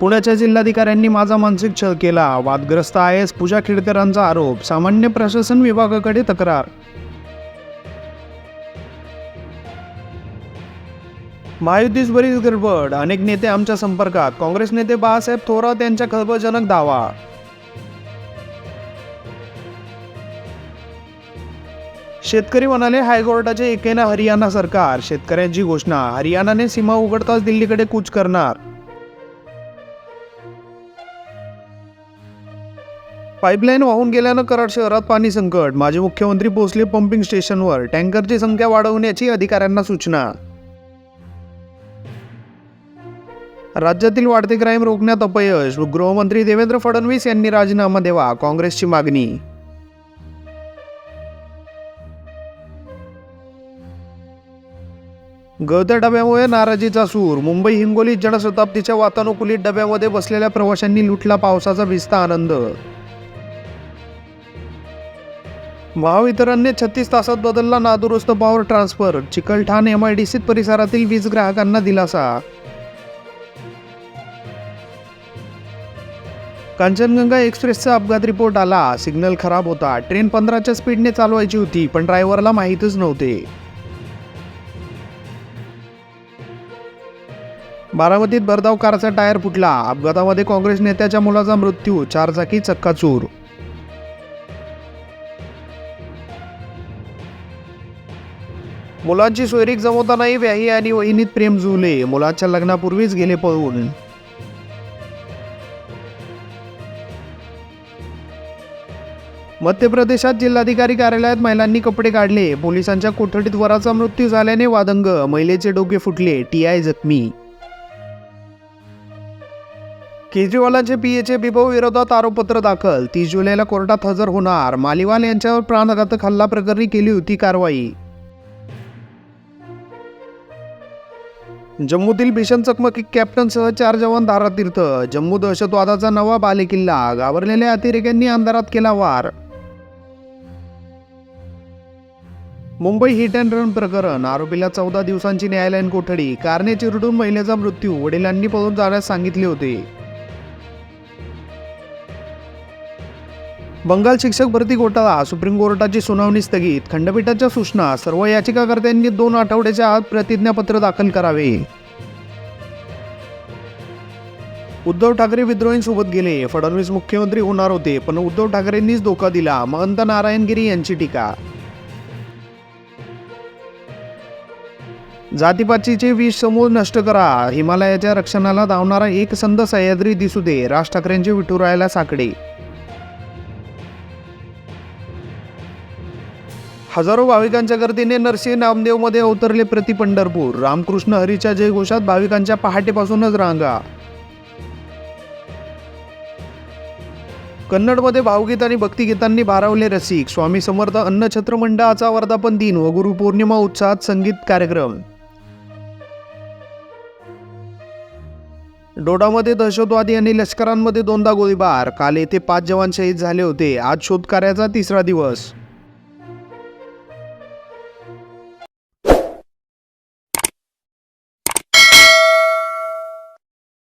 पुण्याच्या जिल्हाधिकाऱ्यांनी माझा मानसिक छळ केला. वादग्रस्त आय एस पूजा खेडकरांचा आरोप. सामान्य प्रशासन विभागाकडे तक्रार. महायुतीस बरीच गडबड. अनेक नेते आमच्या संपर्कात. काँग्रेस नेते बाळासाहेब थोरात यांच्या खळबळजनक दावा. शेतकरी म्हणाले हायकोर्टाचे एकेना हरियाणा सरकार. शेतकऱ्यांची घोषणा. हरियाणाने सीमा उघडताच दिल्लीकडे कूच करणार. पाईपलाईन वाहून गेल्यानं कराड शहरात पाणी संकट. माजी मुख्यमंत्री पोहोचले पंपिंग स्टेशनवर. टँकरची संख्या वाढवण्याची अधिकाऱ्यांना सूचना. राज्यातील वाढते क्राईम रोखण्यात अपयश. गृहमंत्री देवेंद्र फडणवीस यांनी राजीनामा द्यावा. काँग्रेसची मागणी. गळत्या डब्यामुळे नाराजीचा सूर. मुंबई हिंगोली जनशताब्दीच्या वातानुकूलित डब्यामध्ये बसलेल्या प्रवाशांनी लुटला पावसाचा भिजता आनंद. महावितरणने छत्तीस तासात बदलला नादुरुस्त power transfer Chikalthana M I D C परिसरातील वीज ग्राहकांना दिलासा. कांचनगंगा एक्सप्रेसचा अपघात रिपोर्ट आला. सिग्नल खराब होता. ट्रेन पंधराच्या स्पीडने चालवायची होती पण ड्रायव्हरला माहीतच नव्हते. बारामतीत भरधाव कारचा टायर फुटला. अपघातामध्ये काँग्रेस नेत्याच्या मुलाचा मृत्यू चारचाकी चक्काचूर. मुलांची सोयरीक जमवतानाही व्याही आणि वहिनीत प्रेम जुळले. मुलाच्या लग्नापूर्वीच गेले पळून. मध्य प्रदेशात जिल्हाधिकारी कार्यालयात महिलांनी कपडे काढले. पोलिसांच्या कोठडीत वराचा मृत्यू झाल्याने वादंग. महिलेचे डोके फुटले. टी आय जखमी. केजरीवालांचे पीएचे बिबो विरोधात आरोपपत्र दाखल. तीस जुलैला कोर्टात हजर होणार. मालिवाल यांच्यावर प्राणघातक हल्ला प्रकरणी केली होती कारवाई. जम्मूतील भीषण चकमकीत कॅप्टनसह चार जवान धारातीर्थ जम्मू दहशतवादाचा नवा बालेकिल्ला घाबरलेल्या अतिरेक्यांनी अंधारात केला वार. मुंबई हिट अँड रन प्रकरण आरोपीला चौदा दिवसांची न्यायालयीन कोठडी कारने चिरडून महिलेचा मृत्यू वडिलांनी पळून जाण्यास सांगितले होते. बंगाल शिक्षक भरती घोटाळा सुप्रीम कोर्टाची सुनावणी स्थगित. खंडपीठाच्या सूचना सर्व याचिकाकर्त्यांनी दोन आठवड्याच्या आत प्रतिज्ञापत्र दाखल करावे. उद्धव ठाकरे विद्रोहींसोबत गेले. फडणवीस मुख्यमंत्री होणार होते पण उद्धव ठाकरेंनीच धोका दिला. महंत नारायणगिरी यांची टीका. जातीपातीचे विष समूळ नष्ट करा. हिमालयाच्या रक्षणाला धावणारा एक संद सह्याद्री दिसू दे. राज ठाकरेंचे विठुरायाला साकडे. हजारो भाविकांच्या गर्दीने नरसिंह नामदेवमध्ये अवतरले प्रति पंढरपूर. रामकृष्ण हरीच्या जयघोषात भाविकांच्या पहाटेपासूनच रांगा. कन्नडमध्ये भावगीत आणि भक्तिगीतांनी भारावले रसिक. स्वामी समर्थ अन्नछत्र मंडळाचा वर्धापन दिन व गुरुपौर्णिमा उत्साहात संगीत कार्यक्रम. डोडामध्ये दहशतवादी आणि लष्करांमध्ये दोनदा गोळीबार. काल येथे पाच जवान शहीद झाले होते. आज शोधकार्याचा तिसरा दिवस.